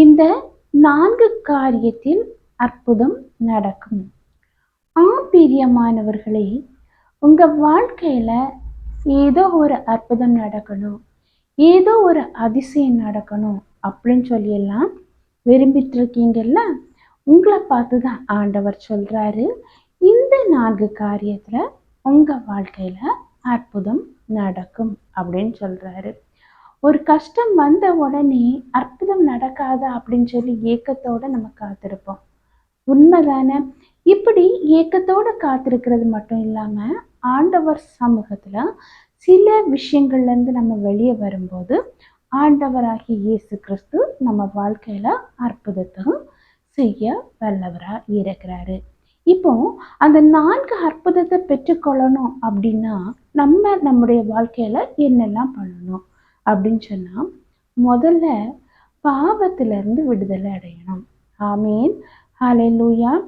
இந்த நான்கு காரியத்தில் அற்புதம் நடக்கும். ஆப்பிரியமானவர்களே உங்க வாழ்க்கையில ஏதோ ஒரு அற்புதம் நடக்கணும் ஏதோ ஒரு அதிசயம் நடக்கணும் அப்படின்னு சொல்லியெல்லாம் விரும்பிட்டு இருக்கீங்கல்ல உங்களை பார்த்து தான் ஆண்டவர் சொல்றாரு. இந்த நான்கு காரியத்தில் உங்க வாழ்க்கையில அற்புதம் நடக்கும் அப்படின்னு சொல்றாரு. ஒரு கஷ்டம் வந்த உடனே அற்புதம் நடக்காதா அப்படின்னு சொல்லி ஏக்கத்தோட நம்ம காத்திருப்போம். உண்மைதானே? இப்படி ஏக்கத்தோட காத்திருக்கிறது மட்டும் இல்லாம ஆண்டவர் சமூகத்துல சில விஷயங்கள்ல இருந்து நம்ம வெளியே வரும்போது ஆண்டவராகிய இயேசு கிறிஸ்து நம்ம வாழ்க்கையில அற்புதத்தையும் செய்ய வல்லவரா இருக்கிறாரு. இப்போ அந்த நான்கு அற்புதத்தை பெற்றுக்கொள்ளணும் அப்படின்னா நம்ம நம்முடைய வாழ்க்கையில என்னெல்லாம் பண்ணணும்? அப்படின்னு சொன்னால் முதல்ல பாவத்திலிருந்து விடுதலை அடையணும். ஆமீன். ஹalleluya.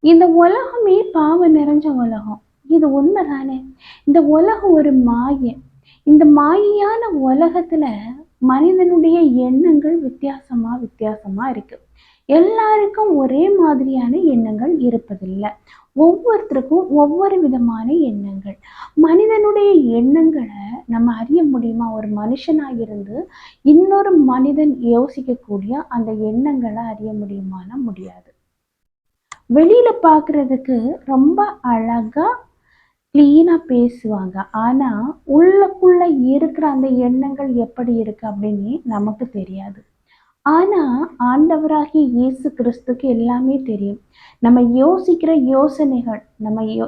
இந்த உலகமே பாவம் நிறைஞ்ச உலகம். இது உண்மைதானே? இந்த உலகம் ஒரு மாயை. இந்த மாயையான உலகத்துல மனிதனுடைய எண்ணங்கள் வித்தியாசமா வித்தியாசமா இருக்கு. எல்லாருக்கும் ஒரே மாதிரியான எண்ணங்கள் இருப்பதில்லை. ஒவ்வொருத்தருக்கும் ஒவ்வொரு விதமான எண்ணங்கள். மனிதனுடைய எண்ணங்களை நம்ம அறிய முடியுமா? ஒரு மனுஷனாக இருந்து இன்னொரு மனிதன் யோசிக்கக்கூடிய அந்த எண்ணங்களை அறிய முடியுமானா முடியாது. வெளியில பார்க்கறதுக்கு ரொம்ப அழகா க்ளீனாக பேசுவாங்க. ஆனால் உள்ளக்குள்ளே இருக்கிற அந்த எண்ணங்கள் எப்படி இருக்கு அப்படின்னு நமக்கு தெரியாது. ஆனா ஆண்டவராகிய இயேசு கிறிஸ்துக்கு எல்லாமே தெரியும். நம்ம யோசிக்கிற யோசனைகள் நம்ம யோ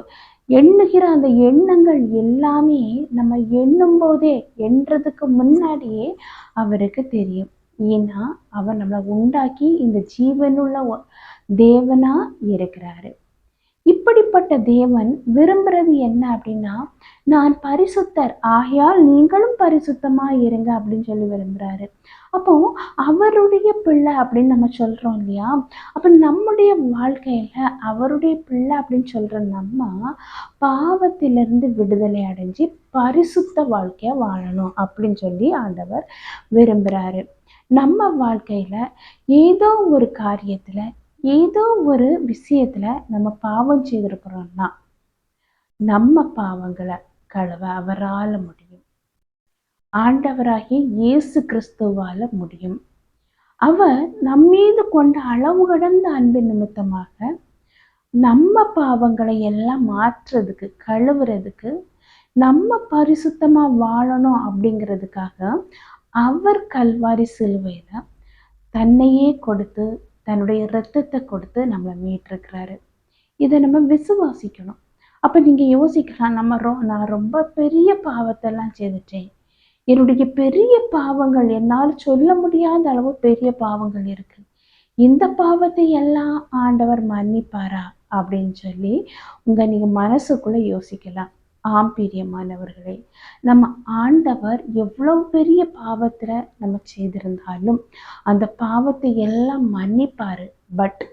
எண்ணுகிற அந்த எண்ணங்கள் எல்லாமே நம்ம எண்ணும் போதே எண்றதுக்கு முன்னாடியே அவருக்கு தெரியும். ஏன்னா அவர் நம்மளை உண்டாக்கி இந்த ஜீவனுள்ள தேவனா இருக்கிறாரு. இப்படிப்பட்ட தேவன் விரும்புறது என்ன அப்படின்னா நான் பரிசுத்தர் ஆகையால் நீங்களும் பரிசுத்தமா இருங்க அப்படின்னு சொல்லி விரும்புறாரு. அப்போ அவருடைய பிள்ளை அப்படின்னு நம்ம சொல்றோம் இல்லையா? அப்போ நம்முடைய வாழ்க்கையில அவருடைய பிள்ளை அப்படின்னு சொல்ற நம்ம பாவத்திலிருந்து விடுதலை அடைஞ்சு பரிசுத்த வாழ்க்கைய வாழணும் அப்படின்னு சொல்லி ஆண்டவர் விரும்புறாரு. நம்ம வாழ்க்கையில ஏதோ ஒரு காரியத்தில் ஏதோ ஒரு விஷயத்துல நம்ம பாவம் செய்திருக்கிறோம்னா நம்ம பாவங்களை கழுவ அவரால் முடியும். ஆண்டவராகிய இயேசு கிறிஸ்துவால முடியும். அவர் நம்மீது கொண்ட அளவு கடந்த அன்பு நிமித்தமாக நம்ம பாவங்களை எல்லாம் மாற்றுறதுக்கு கழுவுறதுக்கு நம்ம பரிசுத்தமா வாழணும் அப்படிங்கிறதுக்காக அவர் கல்வாரி சிலுவையில தன்னையே கொடுத்து தன்னுடைய இரத்தத்தை கொடுத்து நம்மளை மீட்டிருக்கிறாரு. இதை நம்ம விசுவாசிக்கணும். அப்ப நீங்க யோசிக்கலாம் நம்ம ரொ நான் ரொம்ப பெரிய பாவத்தெல்லாம் செய்துட்டேன். என்னுடைய பெரிய பாவங்கள் என்னால் சொல்ல முடியாத அளவு பெரிய பாவங்கள் இருக்கு. இந்த பாவத்தை எல்லாம் ஆண்டவர் மன்னிப்பாரா? அப்படின்னு சொல்லி உங்க நீங்க மனசுக்குள்ள யோசிக்கலாம். ஆம் பிரியமானவர்களே. நம்ம ஆண்டவர் எவ்வளவு பெரிய பாவத்துல நம்ம செய்திருந்தாலும் அந்த பாவத்தை எல்லாம் மன்னிப்பாரு. பட்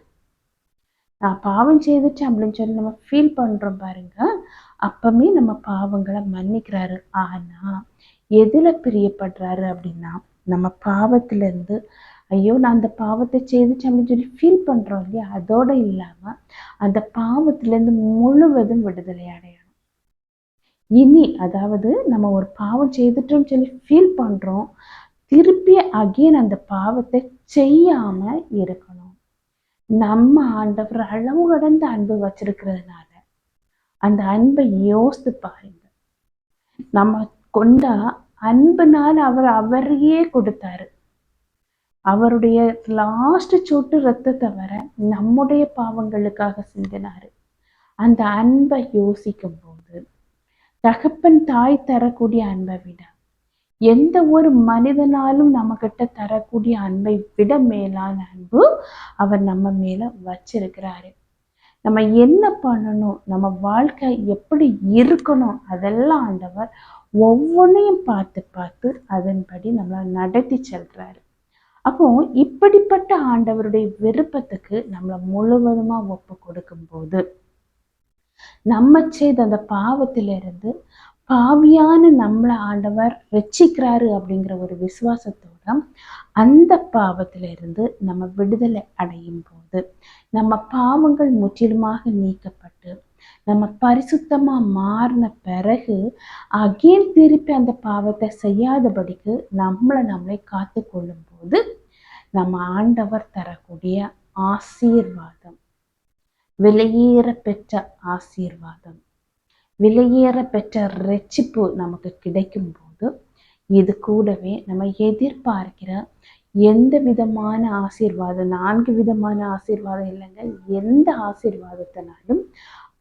நான் பாவம் செய்துட்டேன் அப்படின்னு சொல்லி நம்ம ஃபீல் பண்றோம் பாருங்க. அப்பமே நம்ம பாவங்களை மன்னிக்கிறாரு. ஆனா எதுல பிரியப்படுறாரு அப்படின்னா நம்ம பாவத்திலேருந்து ஐயோ நான் அந்த பாவத்தை செய்துட்டேன் அப்படின்னு சொல்லி ஃபீல் பண்றோம் இல்லையா? அதோட இல்லாம அந்த பாவத்திலேருந்து முழுவதும் விடுதலை அடையணும். இனி அதாவது நம்ம ஒரு பாவம் செய்துட்டோம்னு சொல்லி ஃபீல் பண்றோம் திருப்பி அகைன் அந்த பாவத்தை செய்யாம இருக்கணும். நம்ம ஆண்டவர் அளவு கடந்த அன்பு வச்சிருக்கிறதுனால அந்த அன்பை யோசித்து பாருங்க. நம்ம கொண்டா அன்புனால் அவர் அவரையே கொடுத்தாரு. அவருடைய லாஸ்ட் சொட்டு ரத்தத்தை வர நம்முடைய பாவங்களுக்காக சிந்தினாரு. அந்த அன்பை யோசிக்கும் போது தகப்பன் தாய் தரக்கூடிய அன்பை விட எந்த ஒரு மனிதனாலும் நம்ம கிட்ட தரக்கூடிய அன்பை விட மேலான அன்பு அவர் நம்ம மேல வச்சிருக்கிறாரு. நம்ம என்ன பண்ணணும்? நம்ம வாழ்க்கை எப்படி இருக்கணும்? அதெல்லாம் ஆண்டவர் ஒவ்வொன்றையும் பார்த்து பார்த்து அதன்படி நம்மளை நடத்தி செல்றாரு. அப்போ இப்படிப்பட்ட ஆண்டவருடைய விருப்பத்துக்கு நம்மளை முழுவதுமா ஒப்பு கொடுக்கும்போது நம்ம செய்த அந்த பாவத்திலிருந்து பாவியான நம்மளை ஆண்டவர் ரட்சிக்கிறாரு அப்படிங்கிற ஒரு விசுவாசத்தோட அந்த பாவத்திலிருந்து நம்ம விடுதலை அடையும் போது நம்ம பாவங்கள் முற்றிலுமாக நீக்கப்பட்டு நம்ம பரிசுத்தமா மாறின பிறகு அகேன் திருப்பி அந்த பாவத்தை செய்யாதபடிக்கு நம்மளை நம்மளை காத்து கொள்ளும் போது நம்ம ஆண்டவர் தரக்கூடிய ஆசீர்வாதம் விலையேற பெற்ற ஆசீர்வாதம் விலையேற பெற்ற ரட்சிப்பு நமக்கு கிடைக்கும் போது இது கூடவே நம்ம எதிர்பார்க்கிற எந்த விதமான ஆசீர்வாதம் நான்கு விதமான ஆசீர்வாதம் இல்லைங்க எந்த ஆசீர்வாதத்தினாலும்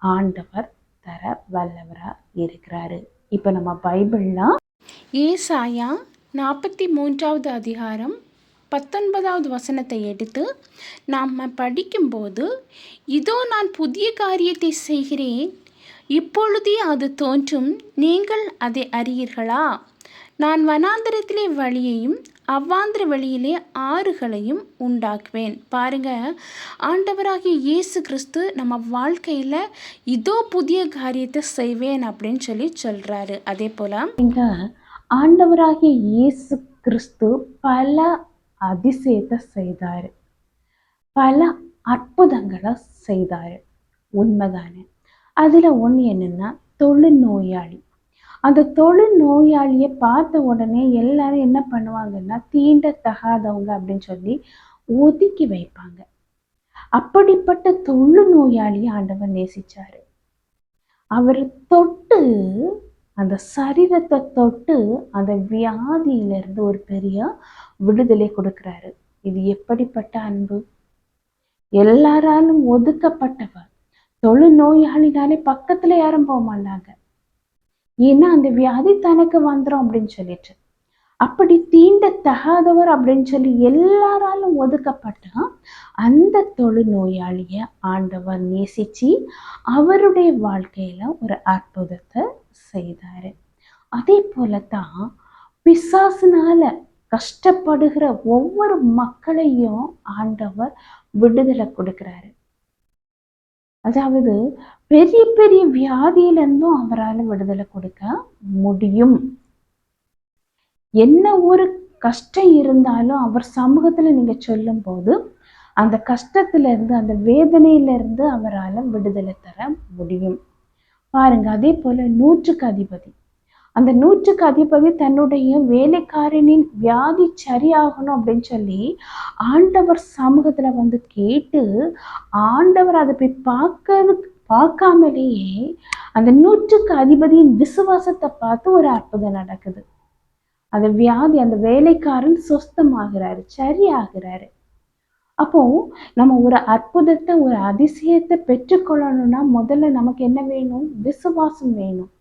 ஆண்டவர் தர வல்லவரா இருக்கிறாரு இப்போ நம்ம பைபிள்லாம் ஏசாயா நாற்பத்தி மூன்றாவது அதிகாரம் பத்தொன்பதாவது வசனத்தை எடுத்து நாம் படிக்கும்போது இதோ நான் புதிய காரியத்தை செய்கிறேன். இப்பொழுதே அது தோன்றும். நீங்கள் அதை அறியீர்களா? நான் வனாந்திரத்திலே வழியையும் அவ்வாந்திர வழியிலே ஆறுகளையும் உண்டாக்குவேன். பாருங்க ஆண்டவராகிய இயேசு கிறிஸ்து நம்ம வாழ்க்கையில் இதோ புதிய காரியத்தை செய்வேன் அப்படின்னு சொல்லி சொல்கிறாரு அதே போல் ஆண்டவராகிய இயேசு கிறிஸ்து பல அதிசயத்தை செய்தாரு. பல அற்புதங்களை செய்தாரு. உண்மைதானே? அதில் ஒன்று என்னென்னா தொழுநோயாளி. அந்த தொழுநோயாளியை பார்த்த உடனே எல்லாரும் என்ன பண்ணுவாங்கன்னா தீண்டத்தகாதவங்க அப்படின்னு சொல்லி ஒதுக்கி வைப்பாங்க. அப்படிப்பட்ட தொழுநோயாளியை ஆண்டவர் நேசிச்சாரு. அவர் தொட்டு அந்த சரீரத்தை தொட்டு அந்த வியாதியிலிருந்து ஒரு பெரிய விடுதலை கொடுக்கிறாரு. இது எப்படிப்பட்ட அன்பு? எல்லாராலும் ஒதுக்கப்பட்டவர். தொழு நோயாளினாலே பக்கத்துல யாரும் போக மாட்டாங்க. ஏன்னா அந்த வியாதி தனக்கு வந்துடும் அப்படின்னு சொல்லிட்டு. அப்படி தீண்டத்தகாதவர் அப்படின்னு சொல்லி எல்லாராலும் ஒதுக்கப்பட்டா அந்த தொழு நோயாளிய ஆண்டவர் நேசிச்சு அவருடைய வாழ்க்கையில ஒரு அற்புதத்தை செய்தாரு. அதே போலதான் பிசாசுனால கஷ்டப்படுகிற ஒவ்வொரு மக்களையும் ஆண்டவர் விடுதலை கொடுக்கிறாரு. அதாவது பெரிய பெரிய வியாதியிலிருந்தும் அவரால் விடுதலை கொடுக்க முடியும். என்ன ஒரு கஷ்டம் இருந்தாலும் அவர் சமூகத்துல நீங்க சொல்லும் போது அந்த கஷ்டத்துல இருந்து அந்த வேதனையில இருந்து அவரால் விடுதலை தர முடியும். பாருங்க அதே போல நூற்றுக்கு அதிபதி. அந்த நூற்றுக்கு அதிபதி தன்னுடைய வேலைக்காரனின் வியாதி சரியாகணும் அப்படின்னு சொல்லி ஆண்டவர் சமூகத்துல வந்து கேட்டு ஆண்டவர் அதை போய் பார்க்கறது பார்க்காமலேயே அந்த நூற்றுக்கு அதிபதியின் விசுவாசத்தை பார்த்து ஒரு அற்புதம் நடக்குது. அந்த வியாதி அந்த வேலைக்காரன் சுஸ்தமாகிறாரு சரியாகிறாரு. அப்போ நம்ம ஒரு அற்புதத்தை ஒரு அதிசயத்தை பெற்றுக்கொள்ளணும்னா முதல்ல நமக்கு என்ன வேணும்? விசுவாசம் வேணும்.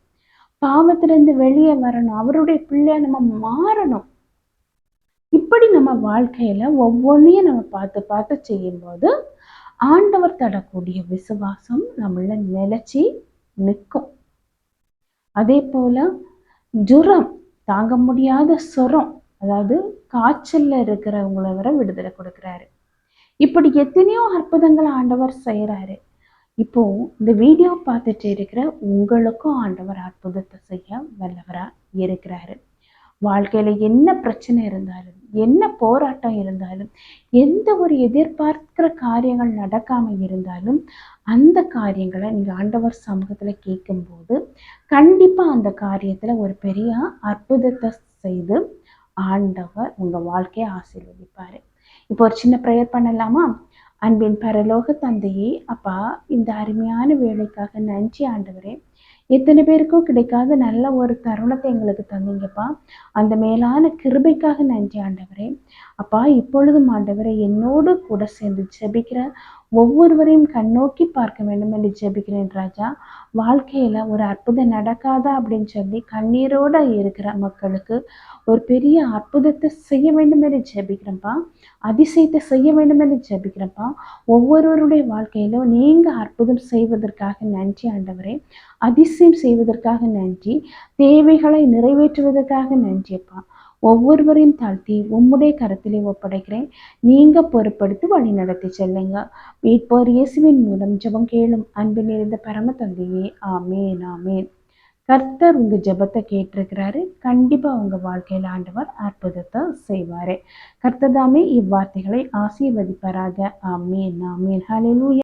பாவத்திலிருந்து வெளியே வரணும். அவருடைய பிள்ளைய நம்ம மாறணும். இப்படி நம்ம வாழ்க்கையில ஒவ்வொன்றையும் நம்ம பார்த்து பார்த்து செய்யும்போது ஆண்டவர் தரக்கூடிய விசுவாசம் நம்மள நிலச்சி நிற்கும். அதே போல ஜுரம் தாங்க முடியாத சொரம் அதாவது காய்ச்சல்ல இருக்கிறவங்கள வர விடுதலை கொடுக்குறாரு. இப்படி எத்தனையோ அற்புதங்களை ஆண்டவர் செய்கிறாரு இப்போ இந்த வீடியோ பார்த்துட்டு இருக்கிற உங்களுக்கும் ஆண்டவர் அற்புதத்தை செய்ய வல்லவரா இருக்கிறாரு. வாழ்க்கையில என்ன பிரச்சனை இருந்தாலும் என்ன போராட்டம் இருந்தாலும் எந்த ஒரு எதிர்பார்க்கிற காரியங்கள் நடக்காம இருந்தாலும் அந்த காரியங்களை நீங்கள் ஆண்டவர் சமூகத்துல கேட்கும்போது கண்டிப்பாக அந்த காரியத்துல ஒரு பெரிய அற்புதத்தை செய்து ஆண்டவர் உங்க வாழ்க்கையை ஆசீர்வதிப்பாரு. இப்போ ஒரு சின்ன ப்ரேயர் பண்ணலாமா? அன்பின் பரலோக தந்தையே அப்பா இந்த அருமையான வேலைக்காக நன்றி ஆண்டவரே. எத்தனை பேருக்கும் கிடைக்காத நல்ல ஒரு தருணத்தை எங்களுக்கு தந்தீங்கப்பா. அந்த மேலான கிருபைக்காக நன்றி ஆண்டவரே. அப்பா இப்பொழுதும் ஆண்டவரே என்னோடு கூட சேர்ந்து ஜெபிக்கிற ஒவ்வொருவரையும் கண்ணோக்கி பார்க்க வேண்டும் என்று ஜெபிக்கிறேன் ராஜா. வாழ்க்கையில் ஒரு அற்புதம் நடக்காதா அப்படின்னு சொல்லி கண்ணீரோட இருக்கிற மக்களுக்கு ஒரு பெரிய அற்புதத்தை செய்ய வேண்டும் என்று ஜெபிக்கிறப்பா அதிசயத்தை செய்ய வேண்டும் என்று ஜெபிக்கிறப்பா ஒவ்வொருவருடைய வாழ்க்கையிலும் நீங்கள் அற்புதம் செய்வதற்காக நன்றி ஆண்டவரே. அதிசயம் செய்வதற்காக நன்றி. தேவைகளை நிறைவேற்றுவதற்காக நன்றியப்பா. ஒவ்வொருவரையும் தாழ்த்தி உம்முடைய கரத்திலே ஒப்படைக்கிறேன். நீங்க பொறுப்படுத்தி வழி நடத்தி செல்லுங்க. மீட்போர் இயேசுவின் மூலம் ஜெபம் கேளும் அன்பு நிறைந்த பரம தந்தையே ஆமேன் ஆமேன். கர்த்தர் உங்க ஜெபத்தை கேட்டிருக்கிறாரு. கண்டிப்பா உங்க வாழ்க்கையில ஆண்டவர் அற்புதத்தை செய்வாரு. கர்த்தர் தாமே இவ்வார்த்தைகளை ஆசீர்வதிப்பாராக. ஆமீன் ஆமீன். ஹalleluya